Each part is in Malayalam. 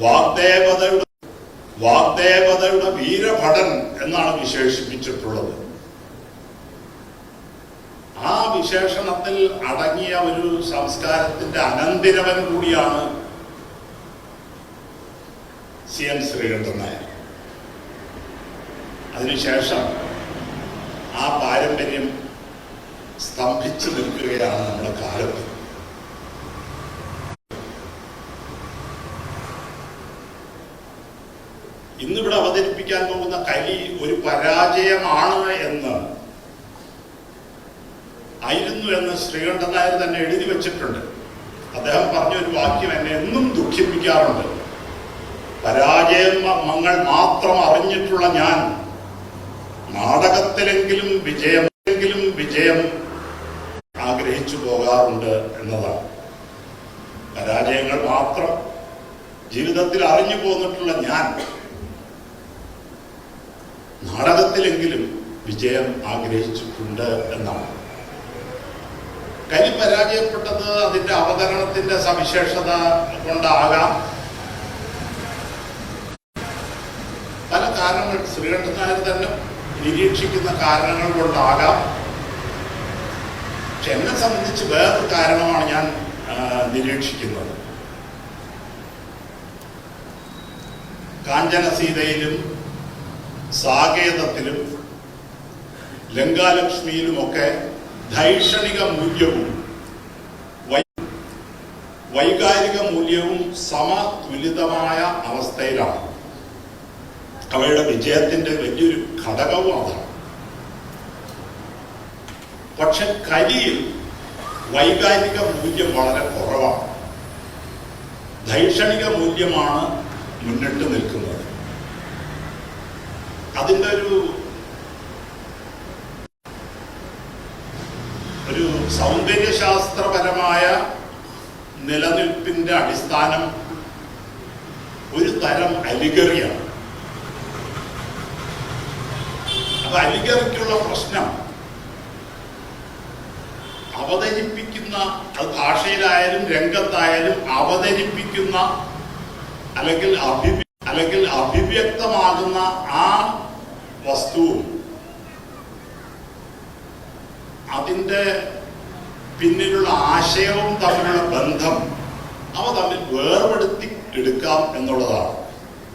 വാഗ്ദേവതയുടെ വാഗ്ദേവതയുടെ വീരഭടൻ എന്നാണ് വിശേഷിപ്പിച്ചിട്ടുള്ളത്. ആ വിശേഷണത്തിൽ അടങ്ങിയ ഒരു സംസ്കാരത്തിന്റെ അനന്തിരവൻ കൂടിയാണ് സി എം ശ്രീകണ്ഠൻ നായർ. അതിനുശേഷം ആ പാരമ്പര്യം സ്തംഭിച്ചു നിൽക്കുകയാണ് നമ്മുടെ കാലത്ത്. ഇന്നിവിടെ അവതരിപ്പിക്കാൻ പോകുന്ന കലി ഒരു പരാജയമാണ് എന്ന് ആയിരുന്നു എന്ന് ശ്രീകണ്ഠൻ നായർ തന്നെ എഴുതി വെച്ചിട്ടുണ്ട്. അദ്ദേഹം പറഞ്ഞ ഒരു വാക്യം എന്നെ എന്നും ദുഃഖിപ്പിക്കാറുണ്ട്. പരാജയങ്ങൾ മാത്രം അറിഞ്ഞിട്ടുള്ള ഞാൻ നാടകത്തിലെങ്കിലും വിജയമെങ്കിലും വിജയം ആഗ്രഹിച്ചു പോകാറുണ്ട് എന്നതാണ്. പരാജയങ്ങൾ മാത്രം ജീവിതത്തിൽ അറിഞ്ഞു പോന്നിട്ടുള്ള ഞാൻ നാടകത്തിലെങ്കിലും വിജയം ആഗ്രഹിച്ചിട്ടുണ്ട് എന്നാണ്. കലി പരാജയപ്പെട്ടത് അതിന്റെ അവതരണത്തിന്റെ സവിശേഷത കൊണ്ടാകാം. പല കാരണങ്ങൾ ശ്രീകണ്ഠൻ നായർ തന്നെ നിരീക്ഷിക്കുന്ന കാരണങ്ങൾ കൊണ്ടാകാം. പക്ഷെ എന്നെ സംബന്ധിച്ച് വേറൊരു കാരണമാണ് ഞാൻ നിരീക്ഷിക്കുന്നത്. കാഞ്ചന സീതയിലും സാകേതത്തിലും ലങ്കാലക്ഷ്മിയിലുമൊക്കെ ധൈഷണിക മൂല്യവും വൈകാരിക മൂല്യവും സമതുലിതമായ അവസ്ഥയിലാണ്. അവയുടെ വിജയത്തിന്റെ വലിയൊരു ഘടകവും അതാണ്. പക്ഷെ കരിയിൽ വൈകാരിക മൂല്യം വളരെ കുറവാണ്. ധൈഷണിക മൂല്യമാണ് മുന്നിട്ട് നിൽക്കുന്നത്. അതിന്റെ ഒരു ഒരു സൗന്ദര്യശാസ്ത്രപരമായ നിലനിൽപ്പിന്റെ അടിസ്ഥാനം ഒരു തരം അലിഗറിയാണ്. അപ്പൊ അലിഗറിക്കുള്ള പ്രശ്നം അവതരിപ്പിക്കുന്ന അത് ഭാഷയിലായാലും രംഗത്തായാലും അവതരിപ്പിക്കുന്ന അല്ലെങ്കിൽ അഭി അല്ലെങ്കിൽ അഭിവ്യക്തമാകുന്ന ആ വസ്തുവും അതിന്റെ പിന്നിലുള്ള ആശയവും തമ്മിലുള്ള ബന്ധം അവ തമ്മിൽ വേർപെടുത്തി എടുക്കാം എന്നുള്ളതാണ്.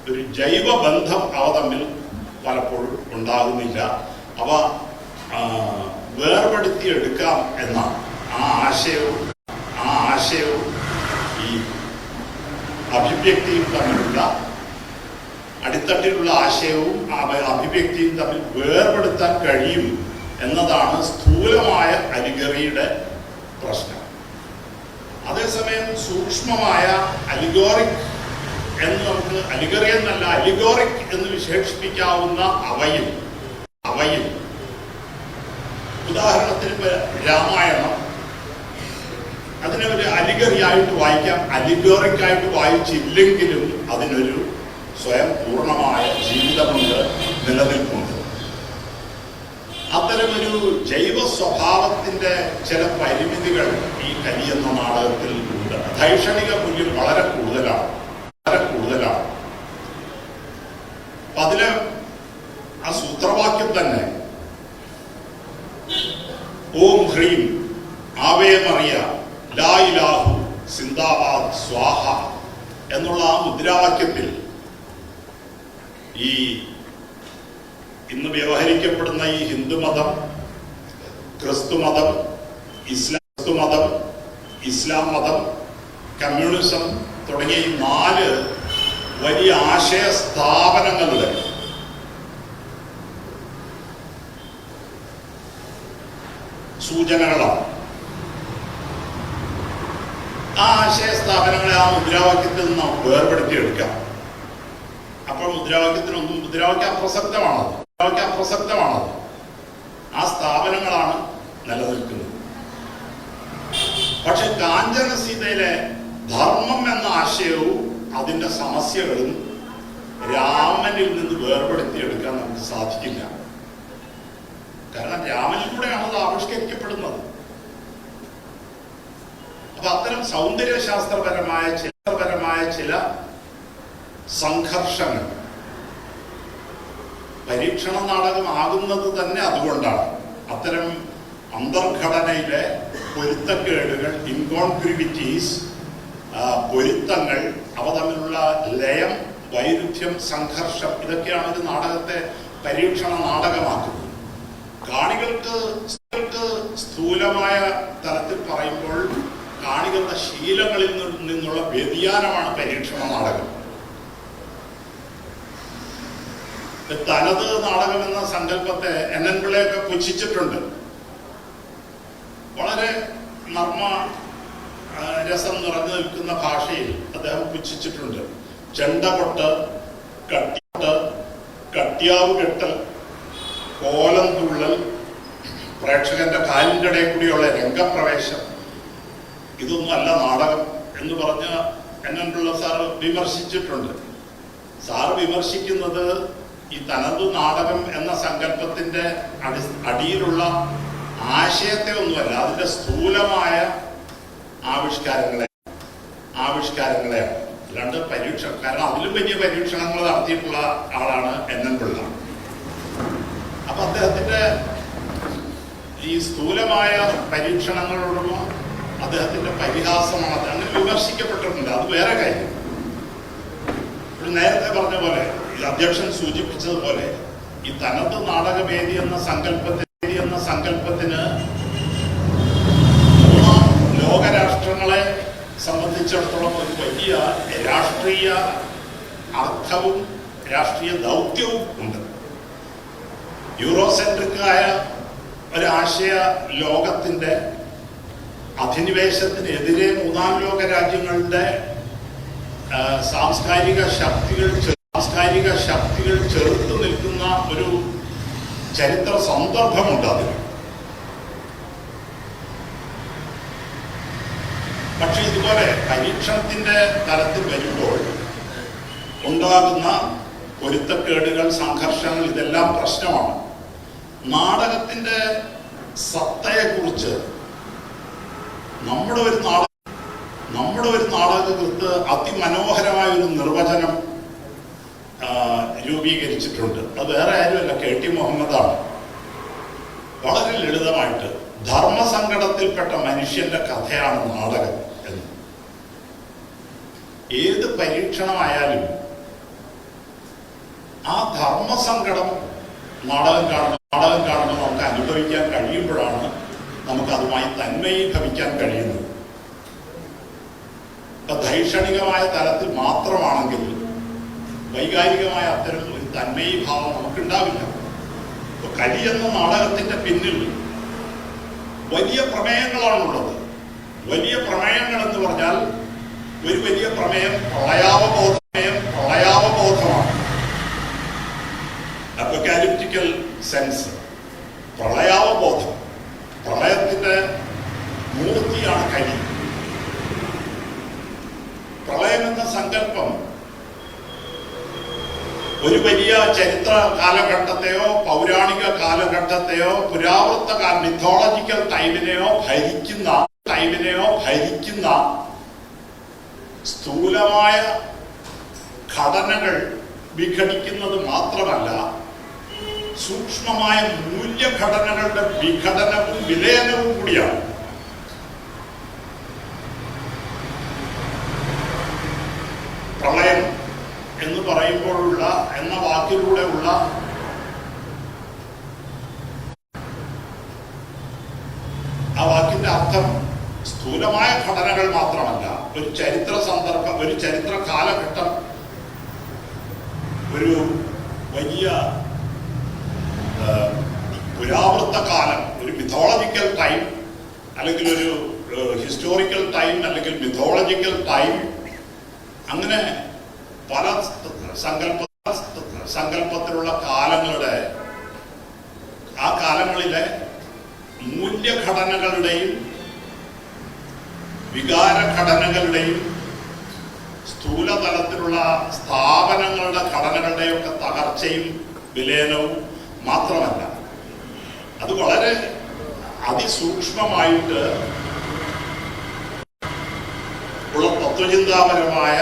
ഒരു ജൈവ ബന്ധം അവ തമ്മിൽ പലപ്പോഴും ഉണ്ടാകുന്നില്ല. അവ വേർപെടുത്തി എടുക്കാം എന്നാണ്. ആ ആശയവും ആ ആശയവും ഈ അഭിവ്യക്തിയും തമ്മിലുള്ള അടിത്തട്ടിലുള്ള ആശയവും അഭിവ്യക്തിയും തമ്മിൽ വേർപെടുത്താൻ കഴിയും എന്നതാണ് സ്ഥൂലമായ അലിഗറിയുടെ പ്രശ്നം. അതേസമയം സൂക്ഷ്മമായ അലിഗോറിക് എന്ന് നമുക്ക് അലിഗറി എന്നല്ല അലിഗോറിക് എന്ന് വിശേഷിപ്പിക്കാവുന്ന അവയും അവയിൽ. ഉദാഹരണത്തിന് രാമായണം. അതിനെ ഒരു അലിഗറിയായിട്ട് വായിക്കാം. അലിഗോറിക് ആയിട്ട് വായിച്ചില്ലെങ്കിലും അതിനൊരു സ്വയം പൂർണമായ ജീവിതമുണ്ട് നിലനിൽപ്പുണ്ട്. അത്തരമൊരു ജൈവ സ്വഭാവത്തിന്റെ ചില പരിമിതികൾ ഈ കലി എന്ന നാടകത്തിൽ ഉണ്ട്. ധൈഷണിക മൂല്യം വളരെ കൂടുതലാണ്. വളരെ കൂടുതലാണ്. അപ്പൊ അതിൽ ആ സൂത്രവാക്യം തന്നെ ഓം ഹ്രീം ആവേമറിയ ലാ ഇലാഹു സിന്ദാബാദ് സ്വാഹ എന്നുള്ള ആ മുദ്രാവാക്യത്തിൽ ഈ ഇന്ന് വ്യവഹരിക്കപ്പെടുന്ന ഈ ഹിന്ദുമതം ക്രിസ്തുമതം ഇസ്ലാം ക്രിസ്തുമതം ഇസ്ലാം മതം കമ്മ്യൂണിസം തുടങ്ങിയ ഈ നാല് വലിയ ആശയ സ്ഥാപനങ്ങളുടെ സൂചനകളാണ്. ആ ആശയ സ്ഥാപനങ്ങളെ ആ മുദ്രാവാക്യത്തിൽ നിന്ന് വേർപെടുത്തിയെടുക്കാം. അപ്പോൾ മുദ്രാവാക്യത്തിനൊന്നും മുദ്രാവാക്യം അപ്രസക്തമാണത് മുദ്രാവാക്യം അപ്രസക്തമാണത് ആ സ്ഥാപനങ്ങളാണ് നിലനിൽക്കുന്നത്. പക്ഷെ കാഞ്ചന സീതയിലെ ധർമ്മം എന്ന ആശയവും അതിന്റെ സമസ്യകളും രാമനിൽ നിന്ന് വേർപെടുത്തിയെടുക്കാൻ നമുക്ക് സാധിക്കില്ല. കാരണം രാമനിലൂടെയാണ് അത് ആവിഷ്കരിക്കപ്പെടുന്നത്. അപ്പൊ അത്തരം സൗന്ദര്യശാസ്ത്രപരമായ ചിത്രപരമായ ചില സംഘർഷങ്ങൾ. പരീക്ഷണ നാടകമാകുന്നത് തന്നെ അതുകൊണ്ടാണ്. അത്തരം അന്തർഘടനയിലെ പൊരുത്തക്കേടുകൾ ഇൻകോൺക്രിവിറ്റീസ് പൊരുത്തങ്ങൾ അവ തമ്മിലുള്ള ലയം വൈരുദ്ധ്യം സംഘർഷം ഇതൊക്കെയാണ് ഒരു നാടകത്തെ പരീക്ഷണ നാടകമാക്കുന്നത്. കാണികൾക്ക് സ്ഥൂലമായ തലത്തിൽ പറയുമ്പോൾ കാണികളുടെ ശീലങ്ങളിൽ നിന്നുള്ള വ്യതിയാനമാണ് പരീക്ഷണ നാടകം. തനത് നാടകം എന്ന സങ്കല്പത്തെ എൻ എൻ പിള്ളയൊക്കെ പുച്ഛിച്ചിട്ടുണ്ട്. വളരെ നർമ്മ രസം നിറഞ്ഞു നിൽക്കുന്ന ഭാഷയിൽ അദ്ദേഹം പുച്ഛിച്ചിട്ടുണ്ട്. ചെണ്ടകൊട്ട് കട്ടിട്ട് കട്ടിയാവ് കെട്ടൽ കോലം തുള്ളൽ പ്രേക്ഷകന്റെ കാലിന്റെ ഇടയിൽ കൂടിയുള്ള രംഗപ്രവേശം. ഇതൊന്നും അല്ല നാടകം എന്ന് പറഞ്ഞ് എൻ എൻ പിള്ള സാർ വിമർശിച്ചിട്ടുണ്ട്. സാർ വിമർശിക്കുന്നത് ഈ തനതു നാടകം എന്ന സങ്കല്പത്തിന്റെ അടി അടിയിലുള്ള ആശയത്തെ ഒന്നുമല്ല അതിന്റെ സ്ഥൂലമായ ആവിഷ്കാരങ്ങളെ ആവിഷ്കാരങ്ങളെ രണ്ട് പരീക്ഷ കാരണം അതിലും വലിയ പരീക്ഷണങ്ങൾ നടത്തിയിട്ടുള്ള ആളാണ് എൻ എൻ പിള്ള. അപ്പൊ അദ്ദേഹത്തിന്റെ ഈ സ്ഥൂലമായ പരീക്ഷണങ്ങളോടുള്ള അദ്ദേഹത്തിന്റെ പരിഹാസമാണ് അങ്ങനെ വിമർശിക്കപ്പെട്ടിട്ടുണ്ട്. അത് വേറെ കാര്യം. നേരത്തെ പറഞ്ഞ പോലെ അധ്യക്ഷൻ സൂചിപ്പിച്ചതുപോലെ ഈ തനത് നാടകവേദി എന്ന സങ്കല്പത്തിന് എന്ന സങ്കല്പത്തിന് ലോകരാഷ്ട്രങ്ങളെ സംബന്ധിച്ചിടത്തോളം ഒരു വലിയ രാഷ്ട്രീയ അർത്ഥവും രാഷ്ട്രീയ ദൗത്യവും ഉണ്ട്. യൂറോസെൻട്രിക്കായ ഒരാശയ ലോകത്തിന്റെ അധിനിവേശത്തിനെതിരെ മൂന്നാം ലോക രാജ്യങ്ങളുടെ സാംസ്കാരിക ശക്തികൾ സാംസ്കാരിക ശക്തികൾ ചെറുത്തു നിൽക്കുന്ന ഒരു ചരിത്ര സന്ദർഭമുണ്ട് അതിന്. പക്ഷെ ഇതുപോലെ പരീക്ഷണത്തിന്റെ തലത്തിൽ വരുമ്പോൾ ഉണ്ടാകുന്ന പൊരുത്തക്കേടുകൾ സംഘർഷങ്ങൾ ഇതെല്ലാം പ്രശ്നമാണ്. നാടകത്തിന്റെ സത്തയെക്കുറിച്ച് നമ്മുടെ ഒരു നാടക നമ്മുടെ ഒരു നാടകകൃത്ത് അതിമനോഹരമായ ഒരു നിർവചനം രൂപീകരിച്ചിട്ടുണ്ട്. അത് വേറെ ആരുമല്ല കെ ടി മുഹമ്മദാണ്. വളരെ ലളിതമായിട്ട് ധർമ്മസങ്കടത്തിൽപ്പെട്ട മനുഷ്യന്റെ കഥയാണ് നാടകം എന്ന്. ഏത് പരീക്ഷണമായാലും ആ ധർമ്മസങ്കടം നാടകം കാണുമ്പോൾ നാടകം കാണുമ്പോൾ നമുക്ക് അനുഭവിക്കാൻ കഴിയുമ്പോഴാണ് നമുക്ക് അതുമായി തന്മയീഭവിക്കാൻ കഴിയുന്നത്. ധൈഷണികമായ തലത്തിൽ മാത്രമാണെങ്കിൽ വൈകാരികമായ അത്തരം ഒരു തന്മയീഭാവം നമുക്കുണ്ടാവില്ല. ഇപ്പൊ കലി എന്ന നാടകത്തിന്റെ പിന്നിൽ വലിയ പ്രമേയങ്ങളാണുള്ളത്. വലിയ പ്രമേയങ്ങൾ എന്ന് പറഞ്ഞാൽ ഒരു വലിയ പ്രമേയം പ്രളയാവബോധമേയം പ്രളയാവബോധമാണ്. അപ്പക്കാലിപ്റ്റിക്കൽ സെൻസ് പ്രളയാവബോധം പ്രളയത്തിന്റെ മൂർത്തിയാണ് കലി പ്രളയം എന്ന സങ്കല്പം ഒരു വലിയ ചരിത്ര കാലഘട്ടത്തെയോ പൗരാണിക കാലഘട്ടത്തെയോ പുരാവൃത്ത മിഥോളജിക്കൽ ടൈമിനെയോ ഭരിക്കുന്ന ടൈമിനെയോ ഭരിക്കുന്ന സ്ഥൂലമായ ഘടനകൾ വിഘടിക്കുന്നത് മാത്രമല്ല സൂക്ഷ്മമായ മൂല്യഘടനകളുടെ വിഘടനവും വിലയനവും കൂടിയാണ്. പ്രളയം പറയുമ്പോഴുള്ള എന്ന വാക്കിലൂടെ ഉള്ള ആ വാക്കിന്റെ അർത്ഥം സ്ഥൂലമായ ഘടനകൾ മാത്രമല്ല. ഒരു ചരിത്ര സന്ദർഭം ഒരു ചരിത്ര കാലഘട്ടം ഒരു വലിയ പുരാവൃത്ത കാലം ഒരു മിഥോളജിക്കൽ ടൈം അല്ലെങ്കിൽ ഒരു ഹിസ്റ്റോറിക്കൽ ടൈം അല്ലെങ്കിൽ മിഥോളജിക്കൽ ടൈം അങ്ങനെ പല സങ്കല്പ സങ്കല്പത്തിലുള്ള കാലങ്ങളുടെ ആ കാലങ്ങളിലെ മൂല്യഘടനകളുടെയും വികാരഘടനകളുടെയും സ്ഥൂലതലത്തിലുള്ള സ്ഥാപനങ്ങളുടെ ഘടനകളുടെയൊക്കെ തകർച്ചയും വിലയനവും മാത്രമല്ല. അത് വളരെ അതിസൂക്ഷ്മമായിട്ട് ഉള്ള തത്വചിന്താപരമായ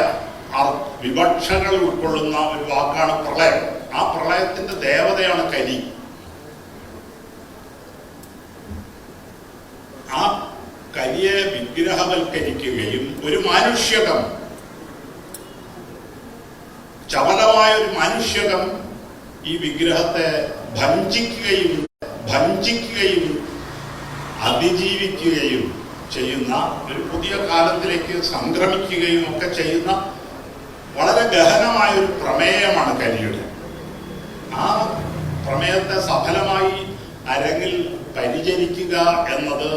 വിവക്ഷകൾ ഉൾക്കൊള്ളുന്ന ഒരു വാക്കാണ് പ്രളയം. ആ പ്രളയത്തിന്റെ ദേവതയാണ് കരി ആ കരിയെ വിഗ്രഹവൽക്കരിക്കുകയും ഒരു മാനുഷ്യകം ചപലമായ ഒരു മാനുഷ്യകം ഈ വിഗ്രഹത്തെ ഭഞ്ചിക്കുകയും ഭഞ്ചിക്കുകയും അതിജീവിക്കുകയും ചെയ്യുന്ന ഒരു പുതിയ കാലത്തിലേക്ക് സംക്രമിക്കുകയും ഒക്കെ ചെയ്യുന്ന വളരെ ഗഹനമായ ഒരു പ്രമേയമാണ് കലിയുടെ ആ പ്രമേയത്തെ സഫലമായി അരങ്ങിൽ പരിചരിക്കുക എന്നത്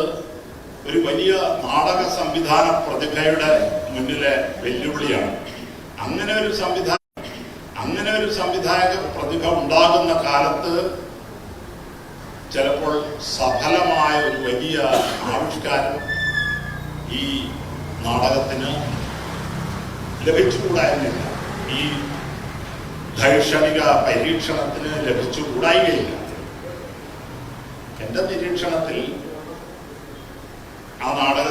ഒരു വലിയ നാടക സംവിധാന പ്രതിഭയുടെ മുന്നിലെ വെല്ലുവിളിയാണ്. അങ്ങനെ ഒരു സംവിധാന അങ്ങനെ ഒരു സംവിധായക പ്രതിഭ ഉണ്ടാകുന്ന കാലത്ത് ചിലപ്പോൾ സഫലമായ ഒരു വലിയ ആവിഷ്കാരം ഈ നാടകത്തിന് ലഭിച്ചുകൂടായിരുന്നില്ല. ഈ ധൈഷണിക പരീക്ഷണത്തിന് ലഭിച്ചുകൂടായികയില്ല. എന്റെ നിരീക്ഷണത്തിൽ ആ നാടക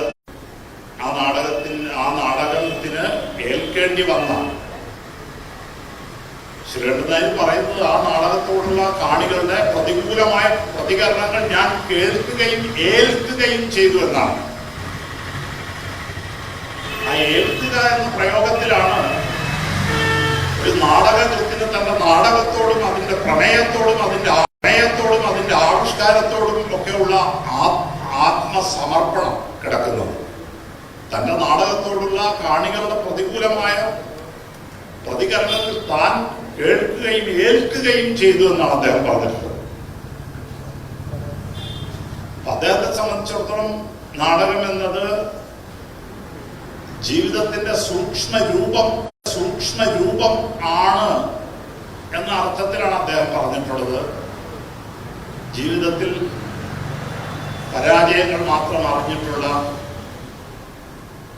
ആ നാടകത്തിന് ആ നാടകത്തിന് ഏൽക്കേണ്ടി വന്ന ശ്രീകണ്ഠനായി പറയുന്നത് ആ നാടകത്തോടുള്ള കാണികളുടെ പ്രതികൂലമായ പ്രതികരണങ്ങൾ ഞാൻ കേൾക്കുകയും ഏൽക്കുകയും ചെയ്തു എന്നാണ്. ആ ഏൽക്കുക എന്ന പ്രയോഗത്തിലാണ് നാടകത്തോടും അതിന്റെ പ്രണയത്തോടും അതിന്റെ ആ- അതിന്റെ ആവിഷ്കാരത്തോടും ഒക്കെയുള്ള ആത്മസമർപ്പണം കിടക്കുന്നത്. തന്റെ നാടകത്തോടുള്ള കാണികളുടെ പ്രതികൂലമായ പ്രതികരണങ്ങൾ താൻ കേൾക്കുകയും ഏൽക്കുകയും ചെയ്തു എന്നാണ് അദ്ദേഹം പറഞ്ഞിട്ടുള്ളത്. അദ്ദേഹത്തെ സംബന്ധിച്ചിടത്തോളം നാടകം എന്നത് ജീവിതത്തിന്റെ സൂക്ഷ്മ രൂപം സൂക്ഷ്മ രൂപം ആണ് എന്ന അർത്ഥത്തിലാണ് അദ്ദേഹം പറഞ്ഞിട്ടുള്ളത്. ജീവിതത്തിൽ പരാജയങ്ങൾ മാത്രം അറിഞ്ഞിട്ടുള്ള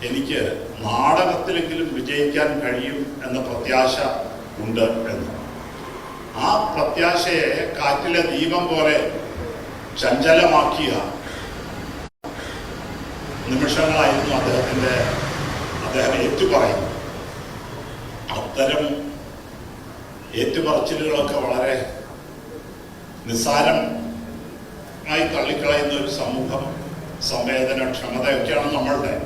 എനിക്ക് നാടകത്തിലെങ്കിലും വിജയിക്കാൻ കഴിയും എന്ന പ്രത്യാശ ഉണ്ട് എന്ന്. ആ പ്രത്യാശയെ കാറ്റിലെ ദീപം പോലെ ചഞ്ചലമാക്കിയ നിമിഷങ്ങളായിരുന്നു അദ്ദേഹത്തിന്റെ അദ്ദേഹം ഏറ്റുപറയുന്നത് അത്തരം ഏറ്റുപറച്ചിലുകളൊക്കെ വളരെ നിസ്സാരമായി തള്ളിക്കളയുന്ന ഒരു സമൂഹം സംവേദന ക്ഷമതയൊക്കെയാണ് നമ്മളുടെ.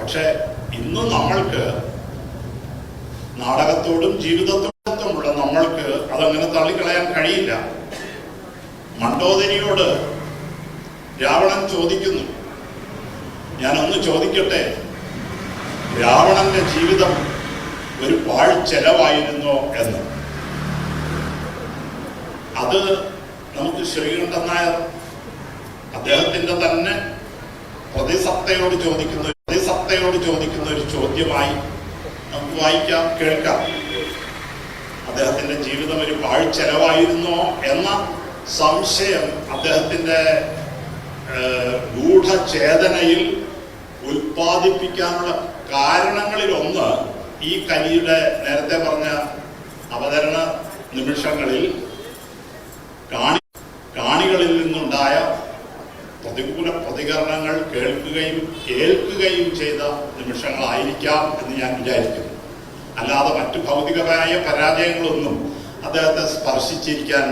പക്ഷെ ഇന്ന് നമ്മൾക്ക് നാടകത്തോടും ജീവിതത്തോടുമുള്ള നമ്മൾക്ക് അതങ്ങനെ തള്ളിക്കളയാൻ കഴിയില്ല. മണ്ടോദരിയോട് രാവണൻ ചോദിക്കുന്നു. ഞാനൊന്ന് ചോദിക്കട്ടെ രാവണന്റെ ജീവിതം ഒരു പാഴ് ചെലവായിരുന്നോ എന്ന്? അത് നമുക്ക് ശ്രീകണ്ഠൻ നായർ അദ്ദേഹത്തിന്റെ തന്നെ പ്രതിസത്തയോട് ചോദിക്കുന്ന പ്രതിസത്തയോട് ചോദിക്കുന്ന ഒരു ചോദ്യമായി നമുക്ക് വായിക്കാം കേൾക്കാം. അദ്ദേഹത്തിന്റെ ജീവിതം ഒരു പാഴ് ചെലവായിരുന്നോ എന്ന സംശയം അദ്ദേഹത്തിന്റെ ഗൂഢചേതനയിൽ ഉൽപ്പാദിപ്പിക്കാനുള്ള കാരണങ്ങളിൽ ഒന്ന് ഈ കലിയുടെ നേരത്തെ പറഞ്ഞ അവതരണ നിമിഷങ്ങളിൽ കാണി കാണികളിൽ നിന്നുണ്ടായ പ്രതികൂല പ്രതികരണങ്ങൾ കേൾക്കുകയും കേൾക്കുകയും ചെയ്ത നിമിഷങ്ങളായിരിക്കാം എന്ന് ഞാൻ വിചാരിക്കുന്നു. അല്ലാതെ മറ്റു ഭൗതികമായ പരാജയങ്ങളൊന്നും അദ്ദേഹത്തെ സ്പർശിച്ചിരിക്കാൻ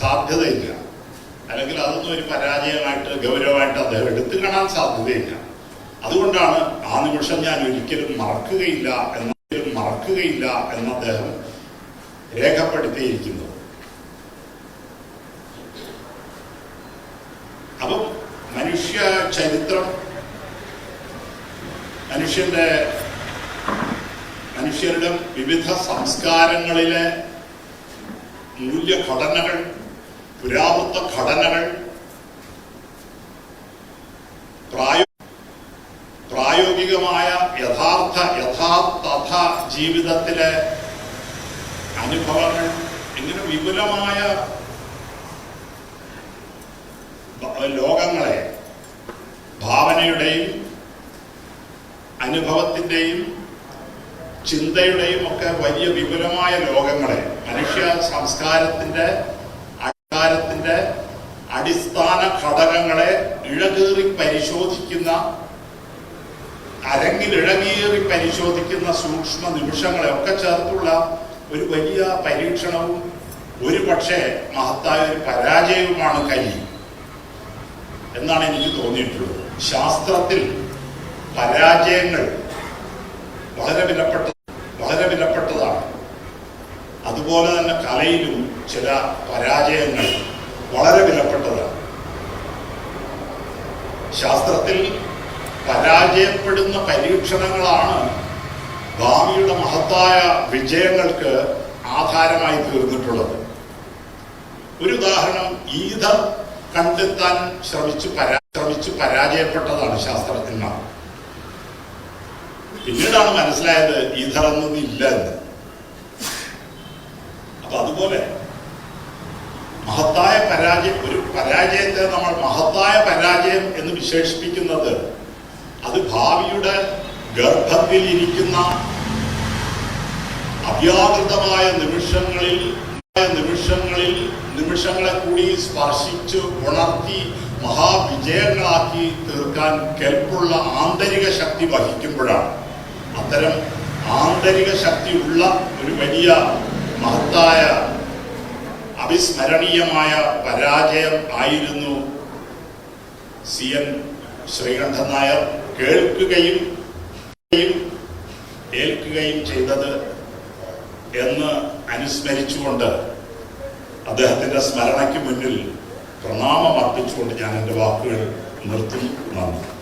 സാധ്യതയില്ല. അല്ലെങ്കിൽ അതൊന്നും ഒരു പരാജയമായിട്ട് ഗൗരവമായിട്ട് അദ്ദേഹം എടുത്തു കാണാൻ സാധ്യതയില്ല. അതുകൊണ്ടാണ് ആ നിമിഷം ഞാൻ ഒരിക്കലും മറക്കുകയില്ല എന്ന മറക്കുകയില്ല എന്ന് അദ്ദേഹം രേഖപ്പെടുത്തിയിരിക്കുന്നത്. അപ്പം മനുഷ്യ ചരിത്രം മനുഷ്യന്റെ മനുഷ്യരുടെ വിവിധ സംസ്കാരങ്ങളിലെ മൂല്യഘടനകൾ പുരാവൃത്ത ഘടനകൾ പ്രായോ പ്രായോഗികമായ യഥാർത്ഥ യഥാർത്ഥ ജീവിതത്തിലെ അനുഭവങ്ങൾ ഇങ്ങനെ വിപുലമായ ലോകങ്ങളെ ഭാവനയുടെയും അനുഭവത്തിന്റെയും ചിന്തയുടെയും ഒക്കെ വലിയ വിപുലമായ ലോകങ്ങളെ മനുഷ്യ സംസ്കാരത്തിന്റെ അധികാരത്തിന്റെ അടിസ്ഥാന ഘടകങ്ങളെ ഇഴകീറി പരിശോധിക്കുന്ന അരങ്ങിൽ ഇഴകീറി പരിശോധിക്കുന്ന സൂക്ഷ്മ നിമിഷങ്ങളെ ഒക്കെ ചേർത്തുള്ള ഒരു വലിയ പരീക്ഷണവും ഒരു പക്ഷേ മഹത്തായ ഒരു പരാജയവുമാണ് കലി. എന്നാണ് എനിക്ക് തോന്നിയിട്ടുള്ളത്. ശാസ്ത്രത്തിൽ പരാജയങ്ങൾ വളരെ വിലപ്പെട്ട വളരെ വിലപ്പെട്ടതാണ്. അതുപോലെ തന്നെ കലയിലും ചില പരാജയങ്ങൾ വളരെ വിലപ്പെട്ടതാണ്. ശാസ്ത്രത്തിൽ പരാജയപ്പെടുന്ന പരീക്ഷണങ്ങളാണ് ഭാവിയുടെ മഹത്തായ വിജയങ്ങൾക്ക് ആധാരമായി തീർന്നിട്ടുള്ളത്. ഒരു ഉദാഹരണം ഈഥർ കണ്ടെത്താൻ ശ്രമിച്ചു പരാ ശ്രമിച്ചു പരാജയപ്പെട്ടതാണ് ശാസ്ത്രജ്ഞന്മാർ. പിന്നീടാണ് മനസ്സിലായത് ഈഥർ എന്നത് ഇല്ല എന്ന്. അപ്പൊ അതുപോലെ മഹത്തായ പരാജയം ഒരു പരാജയത്തെ നമ്മൾ മഹത്തായ പരാജയം എന്ന് വിശേഷിപ്പിക്കുന്നത് അത് ഭാവിയുടെ ഗർഭത്തിൽ ഇരിക്കുന്ന അവ്യാകൃതമായ നിമിഷങ്ങളിൽ നിമിഷങ്ങളിൽ നിമിഷങ്ങളെ കൂടി സ്പർശിച്ച് ഉണർത്തി മഹാവിജയങ്ങളാക്കി തീർക്കാൻ കെൽപ്പുള്ള ആന്തരിക ശക്തി വഹിക്കുമ്പോഴാണ്. അത്തരം ആന്തരിക ശക്തി ഉള്ള ഒരു വലിയ മഹത്തായ അവിസ്മരണീയമായ പരാജയം ആയിരുന്നു സി എൻ ശ്രീകണ്ഠൻ നായർ. കേൾക്കുകയും ഏൽക്കുകയും ചെയ്തത് എന്ന് അനുസ്മരിച്ചുകൊണ്ട് അദ്ദേഹത്തിന്റെ സ്മരണയ്ക്ക് മുന്നിൽ പ്രണാമം അർപ്പിച്ചുകൊണ്ട് ഞാൻ എന്റെ വാക്കുകൾ നിർത്തുന്നു നന്ദി